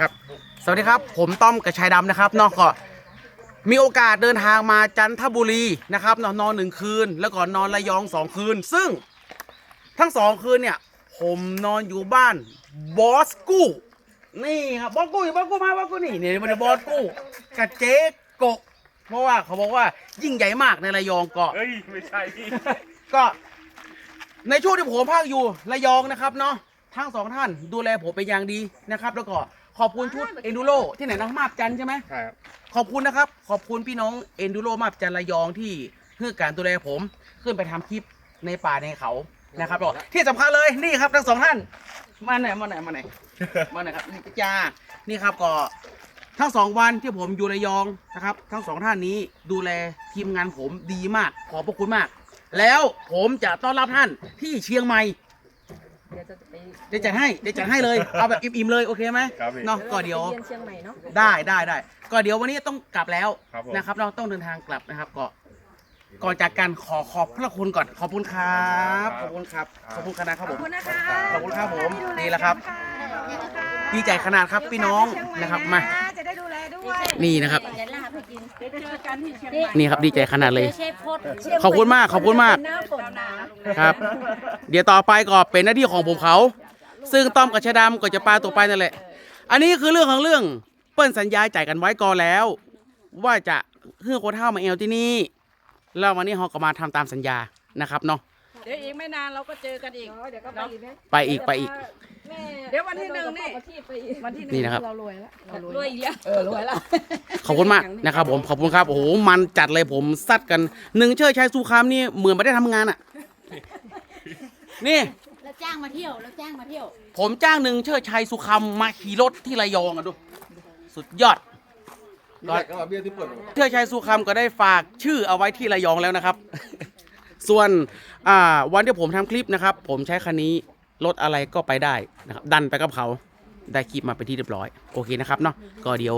ครับ สวัสดีครับ ผมต้อมกระชายดำนะครับเนาะก็มีโอกาสเดินทางมาจันทบุรีนะครับเนาะนอนหนึ่งคืน แล้วก็นอนระยองสองคืน ซึ่งทั้งสองคืนเนี่ย ผมนอนอยู่บ้านบอสกู้นี่ครับบอสกู้อยู่บอสกู้มาบอสกู้นี่นี่มันบอสกู้กับเจ๊โกะเพราะว่าเขาบอกว่ายิ่งใหญ่มากในระยองเกาะ เฮ้ย ไม่ใช่พี่ก็ในช่วงที่ผมภาคอยู่ระยองนะครับเนาะทั้งสองท่านดูแลผมเป็นอย่างดีนะครับ แล้วก็ ขอบคุณชุดเอนดูโรที่ไหนนะมาบจันทร์ใช่ไหมครับขอบคุณนะครับ ขอบคุณพี่น้องเอนดูโรมาบจันทร์ระยองที่ให้การดูแลผม ขึ้นไปทำคลิปในป่าในเขานะครับแล้วก็ที่สำคัญเลยนี่ครับทั้งสองท่าน มาไหนมาไหนมาไหนมาไหนครับนี่จ้านี่ครับก็ทั้งสองวันที่ผมอยู่ระยองนะครับ ทั้งสองท่านนี้ดูแลทีมงานผมดีมากขอบพระคุณมาก แล้วผมจะต้อนรับท่านที่เชียงใหม่เดี๋ยวจะไปเดี๋ยวจัดให้เดี๋ยวจัดให้เลยเอาแบบอิ่มๆเลยโอเคไหมครับพี่ เนาะก็เดี๋ยวไปเรียนเชียงใหม่เนาะได้ได้ได้ก็เดี๋ยววันนี้ต้องกลับแล้วครับผม นะครับ เราต้องเดินทางกลับนะครับก็ก่อนจากกันขอขอบพระคุณก่อนขอบคุณครับขอบคุณครับขอบคุณคณะครับขผอบม คุณนะคะขอบคุณครับผมนี่แหละครับ ดีใจขนาดครับพี่น้องนะครับมา จะได้ดูแลด้วย นี่นะครับ นเดี๋ยวเจอกันที่เชียงใหม่นี่ครับดีใจขนาดเลยเชฟโพดขอบคุณมากขอบคุณมาก หน้าฝนนะครับ เดี๋ยวต่อไปก็เป็นหน้าที่ของผมเขา ซึ่งต้อมกับชาดำก็จะปลาตัวไปนั่นแหละ อันนี้คือเรื่องของเรื่องเปิ้ลสัญญาจ่ายกันไว้ก่อนแล้ว ว่าจะเพื่อโคเท่ามาเอลที่นี่แล้ววันนี้เราก็มาทำตามสัญญานะครับเนาะ เดี๋ยวอีกไม่นานเราก็เจอกันอีก เดี๋ยวก็ไปอีกนะไปอีกไปอีก แม่เดี๋ยววันที่หนึ่งนี่ประทีปไปอีกวันที่หนี่นึ่งนะครับ เรารวยแล้วเรารวยรวยอีกแล้วเออรวยแล้วขอบคุณมากนะครับผมขอบคุณครับโอ้โหมันจัดเลยผมซัดกันหนึ่งเชิดชัยสุคามนี่เหมือนไม่ได้ทำงานอะ นี่ แล้วจ้างมาเที่ยว แล้วจ้างมาเที่ยว ผมจ้างหนึ่งเชิดชัยสุคามมาขี่รถที่ระยองอะดู สุดยอดก็มาเบี้ยที่เปิดเทือกชัยสุคำก็ได้ฝากชื่อเอาไว้ที่ระยองแล้วนะครับ ส่วนอ่าวันที่ผมทำคลิปนะครับ ผมใช้คันนี้รถอะไรก็ไปได้นะครับดันไปกับเขาได้คลิปมาเป็นที่เรียบร้อยโอเคนะครับเนาะก็เดี๋ยว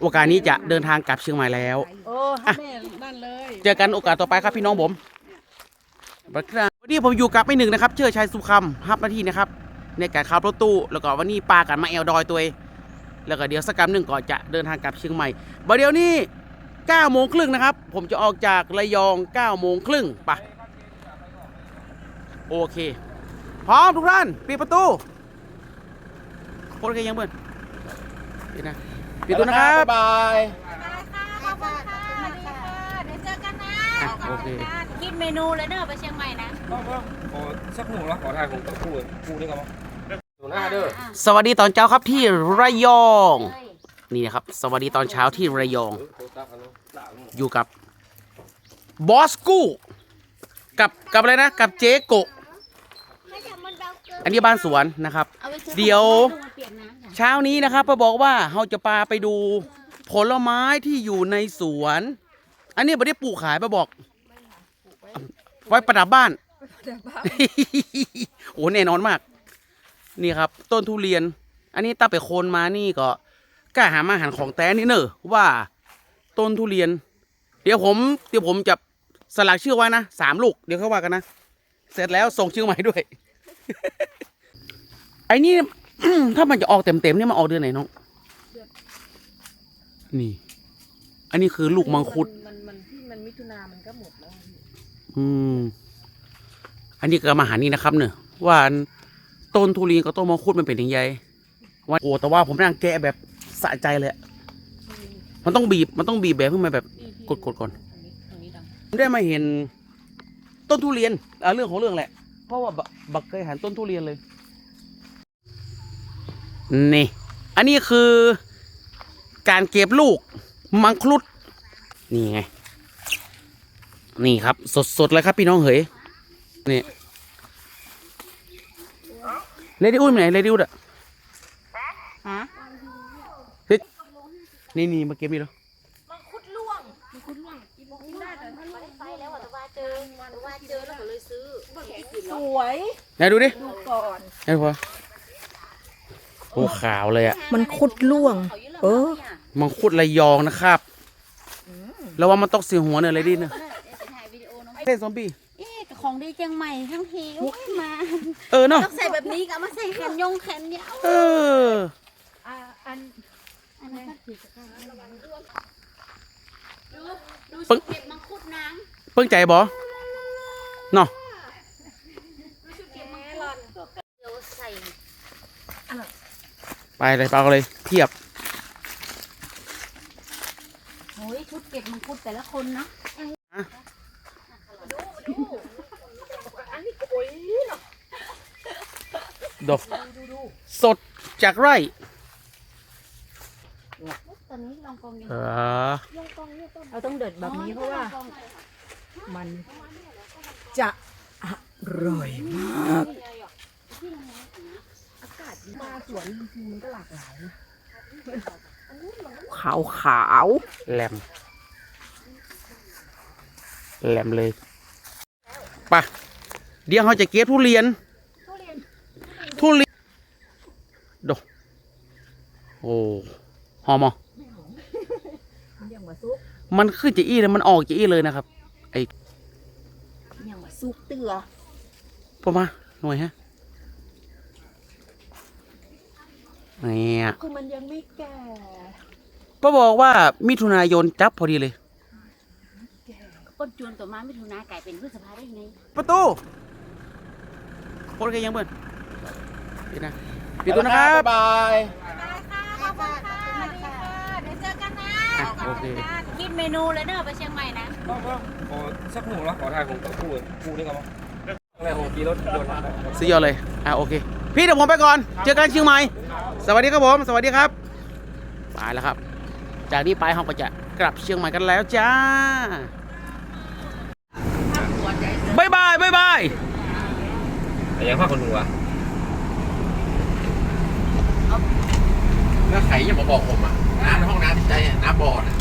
โอกาสนี้จะเดินทางกลับเชียงใหม่แล้วโอ้ให้แม่นั่นเลยเจอกันโอกาสต่อไปครับพี่น้องผมบัดครับวันนี้ผมอยู่กับไม่หนึ่งนะครับเชื่อชัยสุคำฮับหน้าที่นะครับ ในการขับรถตู้แล้วก็วันนี้ปากันมาแอลดอยตัวเองแล้วก็เดี๋ยวสักกรรมหนึ่งก่อนจะเดินทางกลับเชียงใหม่บัดเดี๋ยวนี้ 9โมงครึ่งนะครับ ผมจะออกจากระยอง9โมงครึ่งไปโอเค พร้อมทุกท่านปิดประตูโอเคยังเพื่อนปิดนะปิดตัวนะครับบายขอบคุณค่ะสวัสดีค่ะเดี๋ยวเจอกันนะอะโอเคคิดเมนูเลยเด้อไปเชียงใหม่นะขอสักหมูแล้วขอถ่ายของคู่คู่นี่ครับหนูหน้าเด้อสวัสดีตอนเช้าครับที่ระยองเฮ้ย นี่นะครับ สวัสดีตอนเช้าที่ระยอง อยู่กับบอสกู้ กับกับอะไรนะ กับเจ๊โกะอันนี้บ้านสวนนะครับอาไซื้อเดี๋ยวของมาเปลี่ยนน้ำจ้ะเช้านี้นะครับมาบอกว่าเราจะพาไปดูผลไม้ที่อยู่ในสวน อันนี้ไม่ได้ปลูกขายมาบอก ไว้ประดับบ้าน โอ้แน่นอนมาก นี่ครับ ต้นทุเรียน อันนี้ตั้งไปโคนมานี่ก็ กล้าหามาอาหารของแต้นี่เนอะว่าต้นทุเรียน เดี๋ยวผมเดี๋ยวผมจะสลักชื่อไว้นะสามลูกเดี๋ยวเขาว่ากันนะ เสร็จแล้วส่งชื่อใหม่ด้วย ไอ้นี่ ถ้ามันจะออกเต็มๆเนี่ยมันออกเดือนไหนน้องนี่ อันนี้คือลูกมังคุด มันมันที่มันมิถุนามันก็หมดแล้วอืม อันนี้ก็มาหานี่นะครับ เนอะว่าต้นทุเรียนกับต้นมังคุดมันเป็นยังไงว่าโอ้แต่ว่าผมนั่งแกะแบบ สะใจเลยอะมันต้องบีบมันต้องบีบแบบให้มันแบบกดกดก่อนตรงนี้ดังผมได้มาเห็นต้นทุเรียนอะเรื่องของเรื่องแหละ เพราะว่าบบักเคยหันต้นทุเรียนเลย นี่ อันนี้คือการเก็บลูกมังคุด นี่ไง นี่ครับ สดๆเลยครับพี่น้องเหยนี่เลดี้อุ้ยไปไหนเลดี้อุ้ยอะฮะเฮ้ย นี่นี่มาเก็บนี่แล้วมังคุดล่วงมังคุดล่วงกินไม่ได้แต่ถ้าล่วงไปแล้วอะแต่ว่าเจอแต่ว่าเจอแล้วก็เลยซื้อสวยไหนดูดิดูก่อนไหนพอโอ้ขาวเลยอะมันคุดล่วงเขาอยู่แล้วเออเนี่ยมังคุดระยองนะครับแล้วว่ามันต้องเสียหัวเนอะเลยดิเนอะเดี๋ยวจะถ่ายวิดีโอน้องเล่นซอมบี้เอ๊ะกับของดีเชียงใหม่ทั้งทีอุ๊ยมาเออเนาะต้องใส่แบบนี้ก็เอามาใส่แขนยงแขนยาวเอออ่าอัน ดูดูชุดเก็บมังคุดนางเพิ่งใจบ่เนาะดูชุดเก็บมังคุดเดี๋ยวใส่ไปเลยเปล่าเลยเทียบโอ้ยชุดเก็บมังคุดแต่ละคนนะดกสดจากไร่ ตอนนี้ลองกองยังเออเราต้องเด็ดแบบนี้เพราะว่า มันจะอร่อยมาก อากาศมาสวนจริงๆมันก็หลากหลายนะขาวขาวแหลม แหลมเลยไปะเดี๋ยวเขาจะเก็บทุเรียน ทุเรียนดกโอ้ หอมอะๆอย่างว่าซุปมันขึ้นจะอี้เลยมันออกจะอี้เลยนะครับอย่างว่าซุปเตือพอมาหน่วยฮะเนี่ยคือมันยังไม่แก่ป้าบอกว่ามิถุนายนจับพอดีเลยก้นจวนต่อมาไม่ถูกนาไก่เป็นพฤษภาได้ไงประตูคนแกยังเบิ้ลปิดนะปิดตัวนะครับบายเดี๋ยวเจอกันนะ อะ โอเคคิดเมนูเลยเนอะไปเชียงใหม่นะขอสักหมูแล้วขอทายของคู่คู่นี่ครับอะไรของขี่รถยนต์สุดยอดเลย อะโอเค พี่เดี๋ยวผมไปก่อน เจอกันเชียงใหม่ สวัสดีครับผม สวัสดีครับ ไปแล้วครับ จากนี้ไปเราก็จะกลับเชียงใหม่กันแล้วจ้าบายบายบายบายแต่ยังภาคคนหนูอะแล้วใครยังมาบอกผมอะ น้ำในห้องน้ำใจน้ำบ่อนะ